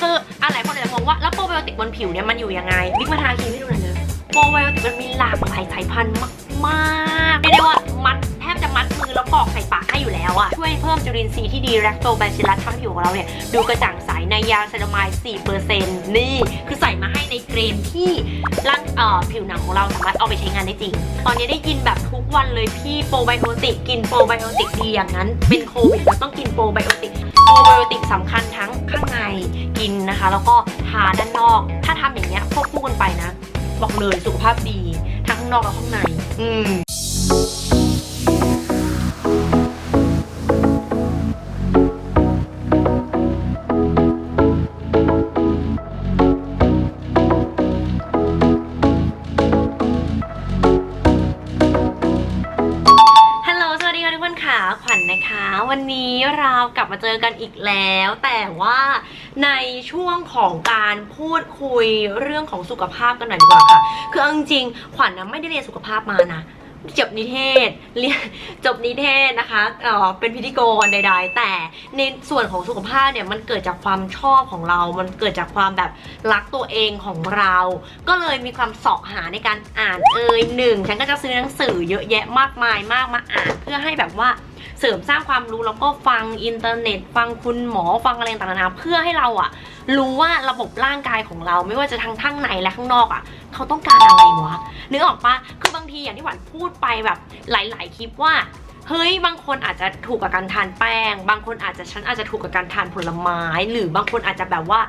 คืออะไรคนอาจจะมองว่าแล้วโปรไบโอติกบนผิวเนี่ยมันอยู่ยังไงบิ๊กมาทาครีมให้ดูหน่อยเลยโปรไบโอติกมันมีหลากหลายสายพันธุ์มากๆเรียกได้ว่ามัดแทบจะมัดมือแล้วกรอกใส่ปากให้อยู่แล้วอะช่วยเพิ่มจุลินทรีย์ที่ดีแลคโตแบซิลลัสทำให้ผิวของเราเนี่ยดูกระจ่างใสในยาเซรามาย4%นี่คือใส่มาให้ในเกรนที่ร่างเอ่อผิวหนังของเราสามารถเอาไปใช้งานได้จริง ตอนนี้ได้ยินแบบทุกวันเลยพี่โปรไบโอติกกินโปรไบโอติกดีอย่างนั้น เป็นโควิดแล้วต้องกินโปรไบโอติกโปรไบโอติกสำคัญทั้ง แล้วก็ทาด้านนอก ถ้าทำอย่างเงี้ยควบคู่กันไปนะ บอกเลยสุขภาพดี ทั้งข้างนอกและข้างใน อืม เจอกันอีกแล้ว แต่ว่าในช่วงของการพูดคุยเรื่องของสุขภาพกันหน่อยดีกว่าค่ะ คือเอาจริงๆขวัญนะไม่ได้เรียนสุขภาพมานะจบนิเทศเรียนจบนิเทศนะคะเออเป็นพิธีกรใดๆ แต่ในส่วนของสุขภาพเนี่ยมันเกิดจากความชอบของเรา มันเกิดจากความแบบรักตัวเองของเรา ก็เลยมีความสาะหาในการอ่านเอ่ยหนึ่งฉันก็จะซื้อหนังสือเยอะแยะมากมายมากมาอ่านเพื่อให้แบบว่า ริมสร้างความรู้แล้วก็ฟังอินเทอร์เน็ต ฟังคุณหมอฟังอะไรต่างๆนานาเพื่อให้เราอะรู้ว่าระบบร่างกายของเราไม่ว่าจะทั้งข้างในและข้างนอกอะเขาต้องการอะไรวะนึกออกปะคือบางทีอย่างที่หวานพูดไปแบบหลาย ๆ คลิปว่าเฮ้ยบางคนอาจจะถูกกับการทานแป้ง บางคนอาจจะฉันอาจจะถูกกับการทานผลไม้ หรือบางคนอาจจะแบบว่า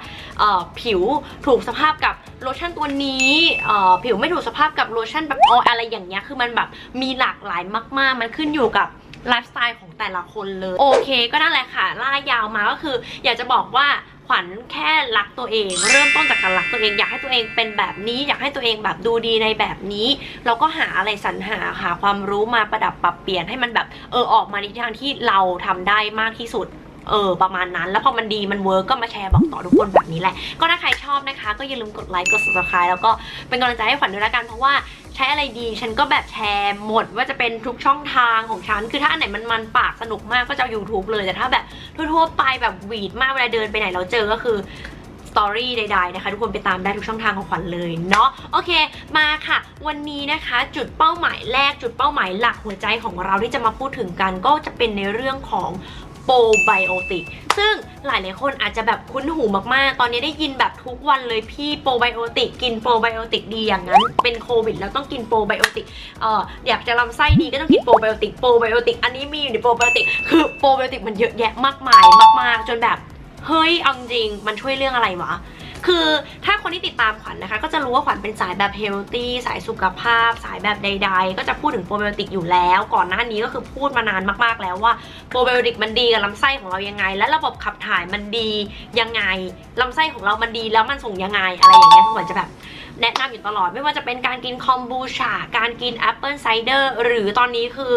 ผิวถูกสภาพกับโลชั่นตัวนี้ผิวไม่ถูกสภาพกับโลชั่นแบบอออะไรอย่างเงี้ยคือมันแบบมีหลากหลายมาก ๆ มันขึ้นอยู่กับ ไลฟ์สไตล์ของแต่ละคนเลย โอเคก็นั่นแหละค่ะล่ายาวมาก็คือ อยากจะบอกว่าขวัญแค่รักตัวเอง เริ่มต้นจากการรักตัวเอง อยากให้ตัวเองเป็นแบบนี้ อยากให้ตัวเองแบบดูดีในแบบนี้เราก็หาอะไรสรรหาหาความรู้มาประดับปรับเปลี่ยนให้มันแบบเออออกมาในทิศทางที่เราทำได้มากที่สุด เออประมาณนั้น แล้วพอมันดีมันเวิร์กก็มาแชร์บอกต่อทุกคนแบบนี้แหละ ก็ถ้าใครชอบนะคะ ก็อย่าลืมกดไลค์กด subscribe แล้วก็เป็นกำลังใจให้ขวัญด้วยละกันเพราะว่าใช้อะไรดีฉันก็แบบแชร์หมดว่าจะเป็นทุกช่องทางของฉัน คือถ้าอันไหนมันมันปากสนุกมากก็จะเอา YouTube เลย แต่ถ้าแบบทั่วๆไปแบบหวีดมากเวลาเดินไปไหนเราเจอก็คือสตอรี่ใดๆนะคะทุกคนไปตามได้ทุกช่องทางของขวัญเลยเนาะโอเคมาค่ะ วันนี้นะคะจุดเป้าหมายแรกจุดเป้าหมายหลักหัวใจของเราที่จะมาพูดถึงกัน ก็จะเป็นในเรื่องของ โปรไบโอติก ซึ่งหลายหลายคนอาจจะแบบคุ้นหูมากๆ ตอนนี้ได้ยินแบบทุกวันเลยพี่โปรไบโอติกกินโปรไบโอติกดีอย่างนั้น เป็นโควิดแล้วต้องกินโปรไบโอติกเอ่ออยากจะลำไส้ดีก็ต้องกินโปรไบโอติกโปรไบโอติกอันนี้มีอยู่ในโปรไบโอติกคือโปรไบโอติกมันเยอะแยะมากมายมาก ๆ จนแบบเฮ้ยเอาจริงมันช่วยเรื่องอะไรวะ คือถ้าคนที่ติดตามขวัญนะคะ ก็จะรู้ว่าขวัญเป็นสายแบบเฮลตี้สายสุขภาพ สายแบบใด ๆ ก็จะพูดถึงโปรไบโอติกอยู่แล้ว ก่อนหน้านี้ก็คือพูดมานานมากๆแล้วว่าโปรไบโอติกมันดีกับลำไส้ของเรายังไง และระบบขับถ่ายมันดียังไงลำไส้ของเรามันดีแล้วมันส่งยังไงอะไรอย่างเงี้ยขวัญจะแบบแนะนำอยู่ตลอดไม่ว่าจะเป็นการกินคอมบูชาการกินแอปเปิลไซเดอร์หรือตอนนี้คือ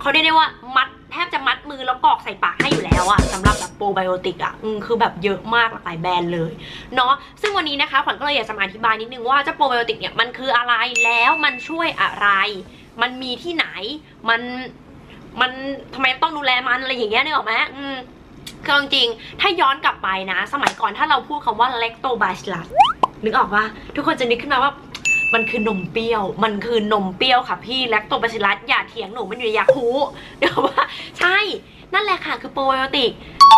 เขาเรียกได้ว่ามัด แทบจะมัดมือแล้วกรอกใส่ปากให้อยู่แล้วอะสำหรับแบบโปรไบโอติกอะอืมคือแบบเยอะมากหลากหลายแบรนด์เลยเนาะซึ่งวันนี้นะคะขวัญก็เลยอยากจะมาอธิบายนิดนึงว่าเจ้าโปรไบโอติกเนี่ยมันคืออะไรแล้วมันช่วยอะไร มันมีที่ไหน มันมันทำไมต้องดูแลมันอะไรอย่างเงี้ยนึกออกไหมอืมคือจริงๆถ้าย้อนกลับไปนะ สมัยก่อนถ้าเราพูดคำว่า lactobacillus นึกออกว่าทุกคนจะนึกขึ้นมาว่า มันคือนมเปรี้ยว มันคือนมเปรี้ยวค่ะพี่แลคโตบาซิลัสอย่าเถียงหนูมันอยู่ในยาคูเดี๋ยวว่าใช่นั่นแหละค่ะคือโปรไบโอติก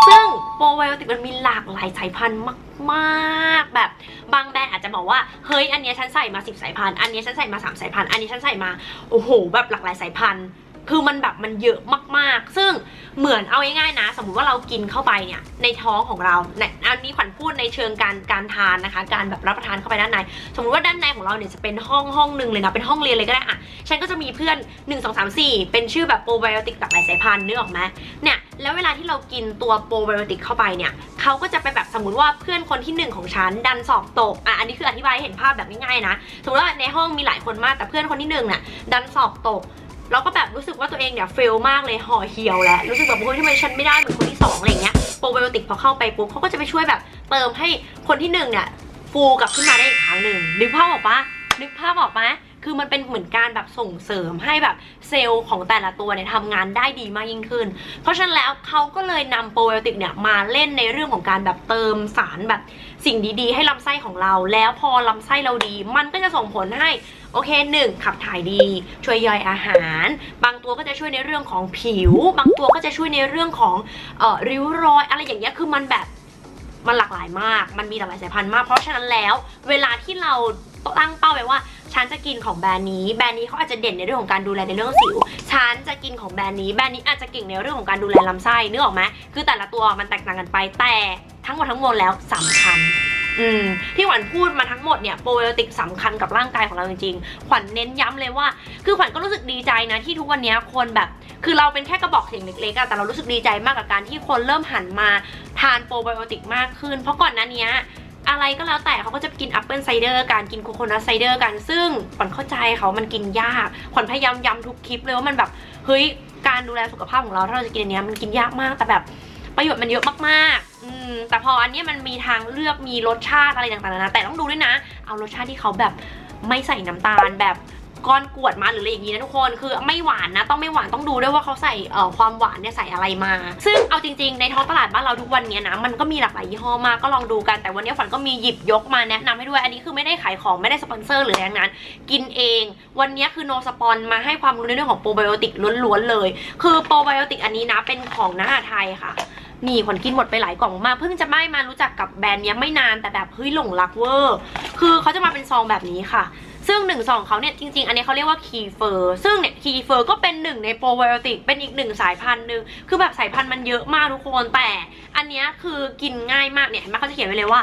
ซึ่งโปรไบโอติกมันมีหลากหลายสายพันธุ์มากๆแบบบางแบรนด์อาจจะบอกว่าเฮ้ยอันนี้ฉันใส่มา 10 สายพันธุ์อันนี้ฉันใส่มา 3 สายพันธุ์อันนี้ฉันใส่มาโอ้โหแบบหลากหลายสายพันธุ์ คือมันแบบมันเยอะมากๆ ซึ่งเหมือนเอาง่ายๆนะ สมมุติว่าเรากินเข้าไปเนี่ยในท้องของเราในอันนี้ขวัญพูดในเชิงการการทานนะคะ การแบบรับประทานเข้าไปด้านใน สมมติว่าด้านในของเราเนี่ยจะเป็นห้องห้องหนึ่งเลยนะเป็นห้องเรียนเลยก็ได้อะฉันก็จะมีเพื่อน 1 2 3 4 เป็นชื่อแบบโปรไบโอติกหลากหลายสายพันธุ์นึกออกไหมเนี่ยแล้วเวลาที่เรากินตัวโปรไบโอติกเข้าไปเนี่ยเขาก็จะไปแบบสมมติว่าเพื่อนคนที่หนึ่งของฉันดันสอบตกอะอันนี้คืออธิบายให้เห็นภาพแบบง่ายๆนะสมมติว่าในห้องมีหลายคนมากแต่เพื่อนคนที่หนึ่งน่ะดันสอบตก เราก็แบบรู้สึกว่าตัวเองเนี่ยเฟลมากเลยห่อเหี่ยวแล้วรู้สึกแบบเฮ้ยทำไมฉันไม่ได้เหมือนคนที่สองอะไรเงี้ยโปรไบโอติกพอเข้าไปปุ๊บเขาก็จะไปช่วยแบบเติมให้คนที่หนึ่งเนี่ยฟูกลับขึ้นมาได้อีกครั้งหนึ่งนึกภาพออกปะนึกภาพออกไหม คือมันเป็นเหมือนการแบบส่งเสริมให้แบบเซลล์ของแต่ละตัวเนี่ยทำงานได้ดีมากยิ่งขึ้น เพราะฉะนั้นแล้วเขาก็เลยนำโปรไบโอติกเนี่ยมาเล่นในเรื่องของการแบบเติมสารแบบสิ่งดีๆ ให้ลำไส้ของเรา แล้วพอลำไส้เราดี มันก็จะส่งผลให้โอเคหนึ่งขับถ่ายดี ช่วยย่อยอาหาร บางตัวก็จะช่วยในเรื่องของผิว บางตัวก็จะช่วยในเรื่องของเอ่อริ้วรอย อะไรอย่างเงี้ยคือมันแบบ มันหลากหลายมาก มันมีหลากหลายสายพันธุ์มาก เพราะฉะนั้นแล้ว เวลาที่เราตั้งเป้าไว้ว่าฉันจะกินของแบรนด์นี้ แบรนด์นี้เขาอาจจะเด่นในเรื่องของการดูแลในเรื่องสิว ฉันจะกินของแบรนด์นี้ แบรนด์นี้อาจจะเก่งในเรื่องของการดูแลลำไส้นึกออกไหมคือแต่ละตัวมันแตกต่างกันไป แต่ทั้งหมดทั้งมวลแล้วสำคัญ อืมที่ขวัญพูดมาทั้งหมดเนี่ยโปรไบโอติกสำคัญกับร่างกายของเราจริงๆ ขวัญเน้นย้ำเลยว่า คือขวัญก็รู้สึกดีใจนะที่ทุกวันนี้คนแบบ คือเราเป็นแค่กระบอกเสียงเล็กๆอะแต่เรารู้สึกดีใจมากกับการที่คนเริ่มหันมาทานโปรไบโอติกมากขึ้น เพราะก่อนหน้านี้อะไรก็แล้วแต่เขาก็จะกินแอปเปิลไซเดอร์การกินโคโคนัทไซเดอร์กัน ซึ่งขวัญเข้าใจเขามันกินยาก ขวัญพยายามย้ำทุกคลิปเลยว่ามันแบบ เฮ้ย การดูแลสุขภาพของเราถ้าเราจะกินอันเนี้ยมันกินยากมาก แต่แบบประโยชน์มันเยอะมากๆ อืมแต่พออันนี้มันมีทางเลือกมีรสชาติอะไรต่างๆนานาแต่ต้องดูด้วยนะ เอารสชาติที่เขาแบบไม่ใส่น้ำตาลแบบก้อนกวดมาหรืออะไรอย่างนี้นะทุกคนคือไม่หวานนะต้องไม่หวานต้องดูด้วยว่าเขาใส่เอ่อความหวานเนี่ยใส่อะไรมา ซึ่งเอาจริงๆ ในท้องตลาดบ้านเราทุกวันนี้นะมันก็มีหลากหลายยี่ห้อมากก็ลองดูกันแต่วันนี้ฝันก็มีหยิบยกมาแนะนำให้ด้วยอันนี้คือไม่ได้ขายของไม่ได้สปอนเซอร์หรืออะไรทั้งนั้น กินเอง วันนี้คือโนสปอนมาให้ความรู้ในเรื่องของโปรไบโอติกล้วนๆเลย คือโปรไบโอติกอันนี้นะเป็นของน้าไทยค่ะ นี่ขวัญกินหมดไปหลายกล่องมากเพิ่งจะไม่มารู้จักกับแบรนด์เนี้ยไม่นานแต่แบบเฮ้ยหลงรักเวอร์ คือเขาจะมาเป็นซองแบบนี้ค่ะ ซึ่งหนึ่งซองเขาเนี่ยจริงๆ อันนี้เขาเรียกว่าคีเฟอร์ซึ่งเนี่ยคีเฟอร์ก็เป็นหนึ่งในโปรไบโอติกเป็นอีกหนึ่งสายพันธุ์หนึ่งคือแบบสายพันธุ์มันเยอะมากทุกคนแต่ อันเนี้ยคือกินง่ายมากเนี่ยเห็นเขาจะเขียนไว้เลยว่า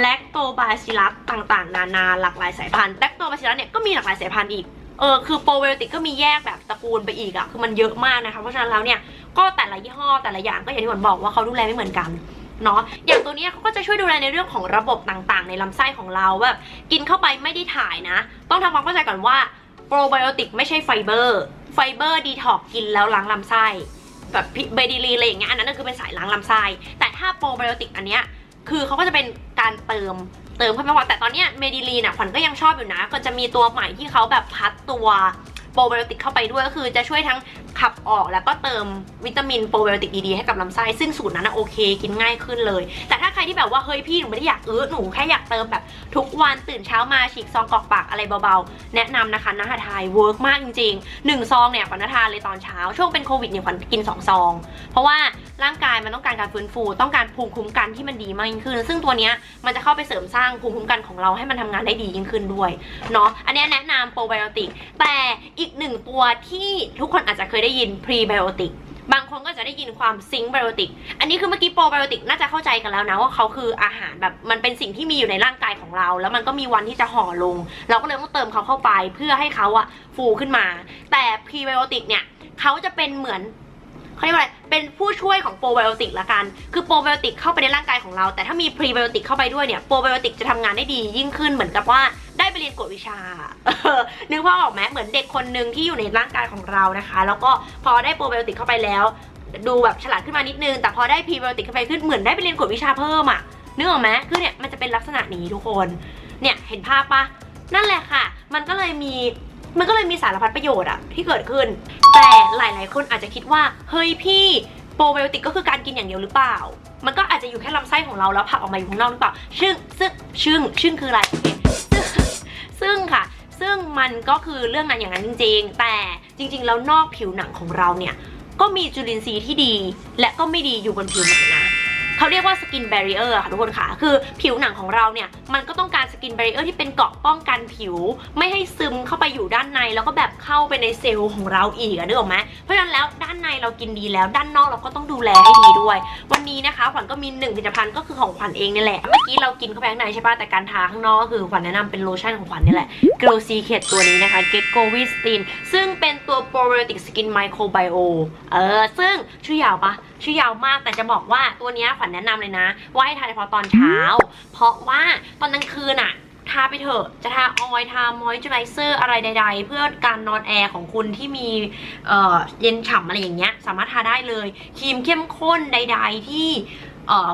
แลคโตบาซิลัสต่างๆ นานาหลากหลายสายพันธุ์แลคโตบาซิลัสเนี่ยก็มีหลากหลายสายพันธุ์อีกเออคือโปรไบโอติกก็มีแยกแบบตระกูลไปอีกอะคือมันเยอะมากนะคะเพราะฉะนั้นแล้วเนี่ย ก็แต่ละยี่ห้อแต่ละอย่างก็อย่างที่ผมบอกว่าเขาดูแลไม่เหมือนกันเนาะอย่างตัวนี้เขาก็จะช่วยดูแลในเรื่องของระบบต่างๆ ในลำไส้ของเราแบบกินเข้าไปไม่ได้ถ่ายนะ ต้องทำความเข้าใจก่อนว่าโปรไบโอติกไม่ใช่ไฟเบอร์ไฟเบอร์ดีท็อกกินแล้วล้างลำไส้แบบเบดีลีอะไรอย่างเงี้ยอันนั้นคือเป็นสายล้างลำไส้แต่ถ้าโปรไบโอติกอันเนี้ยคือเขาก็จะเป็นการเติมเติมเข้าไปว่าแต่ตอนเนี้ยเมดิลีนอะขวัญก็ยังชอบอยู่นะ ก็จะมีตัวใหม่ที่เขาแบบพัดตัวโปรไบโอติกเข้าไปด้วยก็คือจะช่วยทั้งขับออกแล้วก็เติมวิตามินโปรไบโอติกดีๆให้กับลำไส้ซึ่งสูตรนั้นนะโอเค กินง่ายขึ้นเลย แต่ถ้าใครที่แบบว่าเฮ้ยพี่หนูไม่ได้อยากอื้อหนูแค่อยากเติมแบบทุกวันตื่นเช้ามาฉีกซองกรอกปากอะไรเบาๆ แนะนำนะคะนาฮาไทยเวิร์กมากจริงๆหนึ่งซองเนี่ยขวัญทานเลยตอนเช้า ช่วงเป็นโควิดเนี่ยขวัญกินสองซอง เพราะว่าร่างกายมันต้องการการฟื้นฟู ต้องการภูมิคุ้มกันที่มันดีมากยิ่งขึ้น ซึ่งตัวเนี้ยมันจะเข้าไปเสริมสร้างภูมิคุ้มกันของเราให้มันทำงานได้ดียิ่งขึ้นด้วยเนาะอันนี้แนะนำโปรไบโอติกแต่อีกหนึ่งตัวที่ทุกคนอาจจะเคยได้ยินพรีไบโอติกบางคนก็จะได้ยินความซิงค์ไบโอติก อันนี้คือเมื่อกี้โปรไบโอติกน่าจะเข้าใจกันแล้วนะว่าเขาคืออาหารแบบมันเป็นสิ่งที่มีอยู่ในร่างกายของเรา แล้วมันก็มีวันที่จะห่อลง เราก็เลยต้องเติมเขาเข้าไปเพื่อให้เขาอะฟูขึ้นมา แต่พรีไบโอติกเนี่ยเขาจะเป็นเหมือนเขาเรียกว่าอะไรเป็นผู้ช่วยของโปรไบโอติกละกัน คือโปรไบโอติกเข้าไปในร่างกายของเรา แต่ถ้ามีพรีไบโอติกเข้าไปด้วยเนี่ย โปรไบโอติกจะทำงานได้ดียิ่งขึ้นเหมือนกับว่า ไปเรียนกวดวิชา นึกภาพออกไหมเหมือนเด็กคนหนึ่งที่อยู่ในร่างกายของเรานะคะ แล้วก็พอได้โปรไบโอติกเข้าไปแล้ว ดูแบบฉลาดขึ้นมานิดนึง แต่พอได้พรีไบโอติกเข้าไปขึ้นเหมือนได้ไปเรียนกวดวิชาเพิ่มอะนึกออกไหมคือเนี่ยมันจะเป็นลักษณะนี้ทุกคน เนี่ยเห็นภาพปะนั่นแหละค่ะ มันก็เลยมีมันก็เลยมีสารพัดประโยชน์อะที่เกิดขึ้น แต่หลาย ๆ คนอาจจะคิดว่า เฮ้ยพี่โปรไบโอติกก็คือการกินอย่างเดียวหรือเปล่า มันก็อาจจะอยู่แค่ลำไส้ของเราแล้วผักออกมาอยู่ข้างนอกหรือเปล่าซึ่งซึ่งซึ่งซึ่งคืออะไร ซึ่งมันก็คือเรื่องนั้นอย่างนั้นจริง ๆ แต่จริง ๆ แล้วนอกผิวหนังของเราเนี่ยก็มีจุลินทรีย์ที่ดี และก็ไม่ดีอยู่บนผิวหนังนะ เขาเรียกว่าสกิน b บร i เออร์ค่ะทุกคนค่ะ คือผิวหนังของเราเนี่ย มันก็ต้องการสกิน b บร i เออร์ที่เป็นเกราะป้องกันผิว ไม่ให้ซึมเข้าไปอยู่ด้านใน แล้วก็แบบเข้าไปในเซลล์ของเราอีกอะนึกออกไหมเพราะฉะนั้นแล้วด้านในเรากินดีแล้ว ด้านนอกเราก็ต้องดูแลให้ดีด้วย วันนี้นะคะขวัญก็มีหนึ่งผลิตภัณฑ์ก็คือของขวัญเองนี่แหละ เมื่อกี้เรากินเข้าไปข้างในใช่ปะแต่การทาข้างนอกก็คือขวัญแนะนำเป็นโลชั่นของขวัญนี่แหละ Glow Secret ตัวนี้นะคะ Get Go with Skin ซึ่งเป็นตัว Probiotic Skin Microbiome เออซึ่งชื่อยาวปะ ชื่อยาวมากแต่จะบอกว่าตัวนี้ขวัญแนะนำเลยนะ ว่าให้ทาเฉพาะตอนเช้า เพราะว่าตอนกลางคืนอะทาไปเถอะจะทาออยทามอยเจอไรเซอร์อะไรใด ๆ เพื่อการนอนแอร์ของคุณที่มีเเย็นฉ่ำอะไรอย่างเงี้ย สามารถทาได้เลยครีมเข้มข้นใด ๆ ที่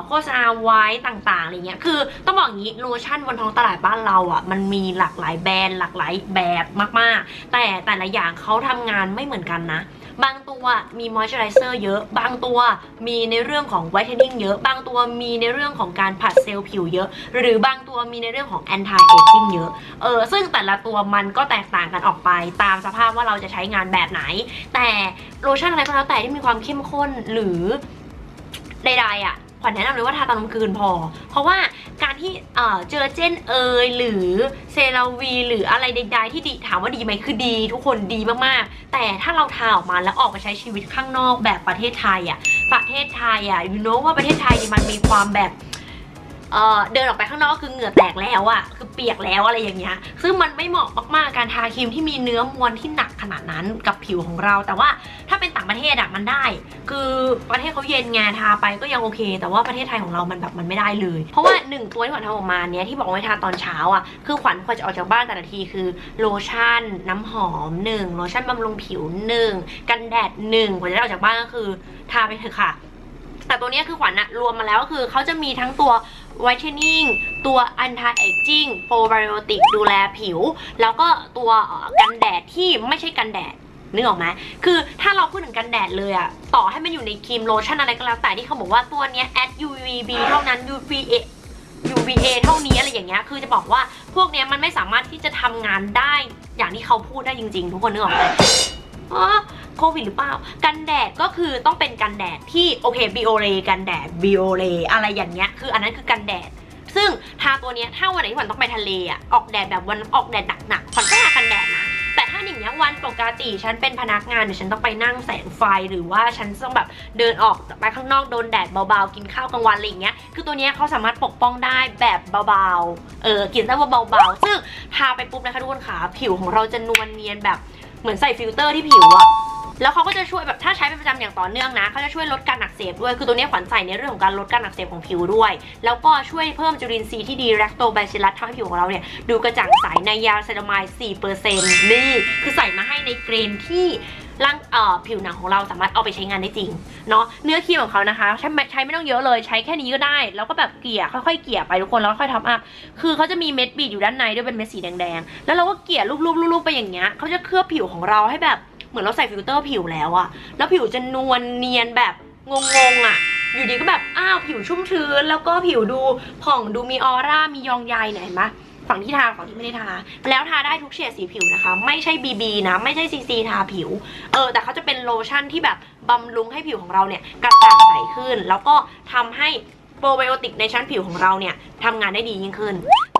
โฆษณาไว้ต่างๆอะไรเงี้ย คือต้องบอกอย่างนี้โลชั่นบนท้องตลาดบ้านเราอะ มันมีหลากหลายแบรนด์หลากหลายแบบมากๆ แต่แต่ละอย่างเขาทำงานไม่เหมือนกันนะ บางตัวมีมอยเจอไรเซอร์เยอะ บางตัวมีในเรื่องของไวท์เทนนิ่งเยอะ บางตัวมีในเรื่องของการผัดเซลล์ผิวเยอะ หรือบางตัวมีในเรื่องของแอนตี้เอจิ้งเยอะเออซึ่งแต่ละตัวมันก็แตกต่างกันออกไป ตามสภาพว่าเราจะใช้งานแบบไหน แต่โลชั่นอะไรก็แล้วแต่ที่มีความเข้มข้นหรือใดๆอะขวัญแนะนำเลยว่าทาตอนกลางคืนพอ เพราะว่า ที่เออเจอเจนเอยหรือเซราวี หรืออะไรใดๆที่ดีถามว่าดีไหมคือดี ทุกคนดีมากๆ แต่ถ้าเราทาออกมาแล้วออกไปใช้ชีวิตข้างนอกแบบประเทศไทยอะประเทศไทยอะยูโนว่าประเทศไทยนี่มันมีความแบบเออเดินออกไปข้างนอกก็คือเหงื่อแตกแล้วอะ เปียกแล้วอะไรอย่างเงี้ย ซึ่งมันไม่เหมาะมากๆการทาครีมที่มีเนื้อมวลที่หนักขนาดนั้นกับผิวของเรา แต่ว่าถ้าเป็นต่างประเทศอะมันได้ คือประเทศเขาเย็นไงทาไปก็ยังโอเค แต่ว่าประเทศไทยของเรามันแบบมันไม่ได้เลย เพราะว่าหนึ่งตัวที่ขวัญทำออกมาเนี้ยที่บอกว่าทาตอนเช้าอะคือขวัญควรจะออกจากบ้านแต่ละทีคือโลชั่น น้ำหอมหนึ่งโลชั่นบำรุงผิวหนึ่งกันแดดหนึ่งกว่าจะได้ออกจากบ้านก็คือทาไปเถอะค่ะแต่ตัวเนี้ยคือขวัญอะรวมมาแล้วก็คือเขาจะมีทั้งตัว whitening ตัว anti aging probiotic ดูแลผิว แล้วก็ตัวกันแดดที่ไม่ใช่กันแดดนึกออกไหมคือถ้าเราพูดถึงกันแดดเลยอะต่อให้มันอยู่ในครีมโลชั่นอะไรก็แล้วแต่ที่เขาบอกว่าตัวเนี้ย at UVB เท่านั้น UVA UVA เท่านี้อะไรอย่างเงี้ย คือจะบอกว่าพวกเนี้ยมันไม่สามารถที่จะทำงานได้อย่างที่เขาพูดได้จริงๆ ทุกคนนึกออกไหม โควิดหรือเปล่า กันแดดก็คือต้องเป็นกันแดดที่โอเคบิโอเรกันแดดบิโอเรอะไรอย่างเงี้ยคืออันนั้นคือกันแดด ซึ่งทาตัวเนี้ยถ้าวันไหนที่ขวัญต้องไปทะเลอะออกแดดแบบวันออกแดดหนักๆขวัญก็ทากันแดดนะแต่ถ้าอย่างเงี้ยวันปกติฉันเป็นพนักงานเดี๋ยวฉันต้องไปนั่งแสงไฟหรือว่าฉันต้องแบบเดินออกไปข้างนอกโดนแดดเบาๆกินข้าวกลางวันอะไรอย่างเงี้ยคือตัวเนี้ยเขาสามารถปกป้องได้แบบเบาๆเออกินได้ว่าเบาๆซึ่งทาไปปุ๊บนะคะทุกคนขาผิวของเราจะนวลเนียนแบบเหมือนใส่ฟิลเตอร์ที่ผิวอะ แล้วเขาก็จะช่วยแบบถ้าใช้เป็นประจำอย่างต่อเนื่องนะเขาจะช่วยลดการอักเสบด้วยคือตัวนี้ขวัญใส่ในเรื่องของการลดการอักเสบของผิวด้วย แล้วก็ช่วยเพิ่มจุลินทรีย์ที่ดีแรคโตไบซิลัสทำให้ผิวของเราเนี่ยดูกระจ่างใสในยาเซรามาย4%นี่คือใส่มาให้ในเกรนที่ร่างผิวหนังของเราสามารถเอาไปใช้งานได้จริงเนาะเนื้อครีมของเขานะคะใช้ไม่ใช้ไม่ต้องเยอะเลยใช้แค่นี้ก็ได้ แล้วก็แบบเกลี่ยค่อยๆเกลี่ยไปทุกคนแล้วค่อยทับอัพคือเขาจะมีเม็ดบีดอยู่ด้านในด้วยเป็นเม็ดสีแดงๆแล้วเราก็เกลี่ยลูบๆๆไปอย่างเงี้ยเขาจะเคลือบผิวของเราให้แบบ มือนเราใส่ฟิลเตอร์ผิวแล้วอะแล้วผิวจะนวลเนียนแบบงงๆอะอยู่ดีก็แบบอ้าวผิวชุ่มชื้น แล้วก็ผิวดูผ่องดูมีออร่ามียองใยเนี่ยเห็นไหมฝั่งที่ทาฝั่งที่ไม่ได้ทา แล้วทาได้ทุกเฉดสีผิวนะคะ ไม่ใช่ BB นะ ไม่ใช่ CC ทาผิว เออ แต่เขาจะเป็นโลชั่นที่แบบบำรุงให้ผิวของเราเนี่ยกระจ่างใสขึ้น แล้วก็ทำให้โปรไบโอติกในชั้นผิวของเราเนี่ยทำงานได้ดียิ่งขึ้น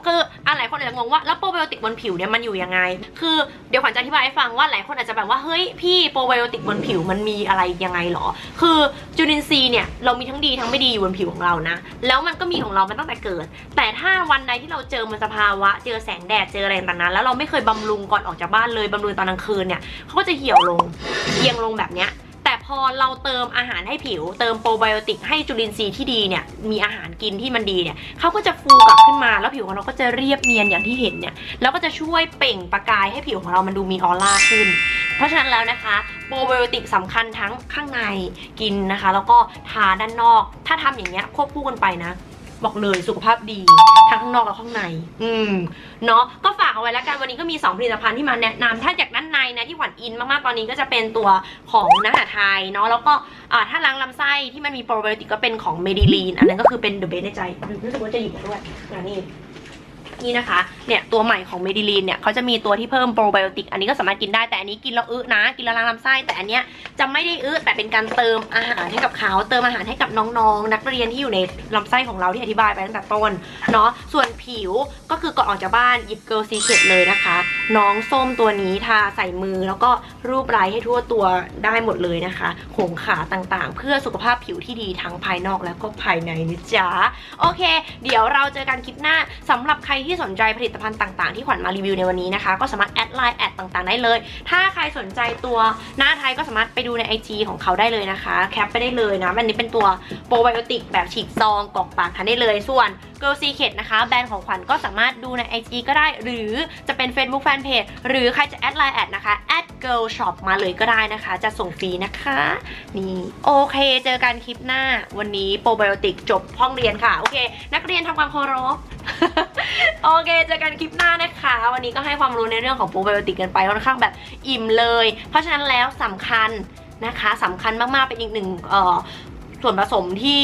คืออะหลายคนอาจจะงงว่าแล้วโปรไบโอติกบนผิวเนี่ยมันอยู่ยังไง คือเดี๋ยวขวัญจะอธิบายให้ฟังว่าหลายคนอาจจะแบบว่าเฮ้ยพี่โปรไบโอติกบนผิวมันมีอะไรยังไงหรอ คือจุลินทรีย์เนี่ยเรามีทั้งดีทั้งไม่ดีอยู่บนผิวของเรานะ แล้วมันก็มีของเรามาตั้งแต่เกิด แต่ถ้าวันใดที่เราเจอมันสภาวะ เจอแสงแดดเจออะไรต่างๆนั้นแล้วเราไม่เคยบำรุงก่อนออกจากบ้านเลยบำรุงตอนกลางคืนเนี่ยเขาก็จะเหี่ยวลงเอียงลงแบบเนี้ย พอเราเติมอาหารให้ผิว เติมโปรไบโอติกให้จุลินทรีย์ที่ดีเนี่ยมีอาหารกินที่มันดีเนี่ยเขาก็จะฟูกลับขึ้นมาแล้วผิวของเราก็จะเรียบเนียนอย่างที่เห็นเนี่ยแล้วก็จะช่วยเปล่งประกายให้ผิวของเรามันดูมีออร่าขึ้น เพราะฉะนั้นแล้วนะคะโปรไบโอติกสำคัญทั้งข้างในกินนะคะ แล้วก็ทาด้านนอก ถ้าทำอย่างเงี้ยควบคู่กันไปนะ บอกเลยสุขภาพดีทั้งข้างนอกและข้างใน อืมเนาะก็ฝากเอาไว้แล้วกันวันนี้ก็มี 2 ผลิตภัณฑ์ที่มาแนะนำถ้าจากด้านในนะที่หวานอินมากๆตอนนี้ก็จะเป็นตัวของนาหาไทยเนาะแล้วก็อ่าถ้าล้างลำไส้ที่มันมีโปรไบโอติกก็เป็นของเมดิลีนอันนั้นก็คือเป็นเดอะเบสในใจรู้สึกว่าจะหยิบมาด้วยอ่านี่ นี่นะคะเนี่ยตัวใหม่ของเมดิลีนเนี่ยเขาจะมีตัวที่เพิ่มโปรไบโอติกอันนี้ก็สามารถกินได้แต่อันนี้กินแล้วอึนะ กินแล้วล้างลำไส้แต่อันเนี้ยจะไม่ได้อึแต่เป็นการเติมอาหารให้กับเขาเติมอาหารให้กับน้องๆ นักเรียนที่อยู่ในลำไส้ของเราที่อธิบายไปตั้งแต่ต้นเนาะส่วนผิวก็คือก่อนออกจากบ้านหยิบเกิร์ลซีเคทเลยนะคะ น้องส้มตัวนี้ทาใส่มือแล้วก็รูปไร้ให้ทั่วตัวได้หมดเลยนะคะโขงขาต่างๆ เพื่อสุขภาพผิวที่ดีทั้งภายนอกและก็ภายในนะจ๊ะโอเค เดี๋ยวเราเจอกันคลิปหน้าสำหรับใครที่สนใจผลิตภัณฑ์ต่างๆ ที่ขวัญมารีวิวในวันนี้นะคะ ก็สามารถแอดไลน์แอดต่างๆได้เลย ถ้าใครสนใจตัวหน้าไทยก็สามารถไปดูใน IG ของเขาได้เลยนะคะ แคปไปได้เลยนะอันนี้เป็นตัวโปรไบโอติกแบบฉีกซองกรอกปากทานได้เลย ส่วน Girl Secret นะคะแบรนด์ของขวัญก็สามารถดูใน IG ก็ได้ หรือจะเป็น Facebook Fanpage หรือใครจะแอดไลน์แอดนะคะแอด Girl Shop มาเลยก็ได้นะคะ จะส่งฟรีนะคะ นี่โอเค เจอกันคลิปหน้าวันนี้โปรไบโอติกจบห้องเรียนค่ะ โอเค นักเรียนทำความเคารพ โอเคเจอกันคลิปหน้านะคะ วันนี้ก็ให้ความรู้ในเรื่องของโปรไบโอติกกันไปค่อนข้างแบบอิ่มเลย เพราะฉะนั้นแล้วสำคัญนะคะสำคัญมากๆเป็นอีกหนึ่งส่วนผสมที่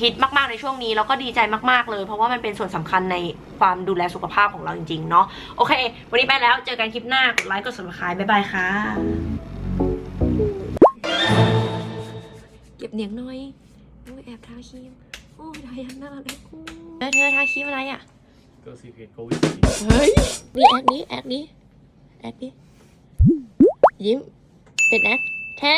ฮิตมากๆในช่วงนี้แล้วก็ดีใจมากๆเลย เพราะว่ามันเป็นส่วนสำคัญในความดูแลสุขภาพของเราจริงๆเนาะโอเค วันนี้ไปแล้วเจอกันคลิปหน้ากดไลค์กด subscribe บ๊ายบายค่ะเก็บเนียงหน่อยโอ้ยแอบทาครีม โอ้ยทายันหน้าเลยกูเธอเธอทาครีมอะไรอะ ก็ซีเครตโควิดเฮ้ย นี่แอคนี้แอคนี้แอคนี้ยิ้ม เป็นแอคแท้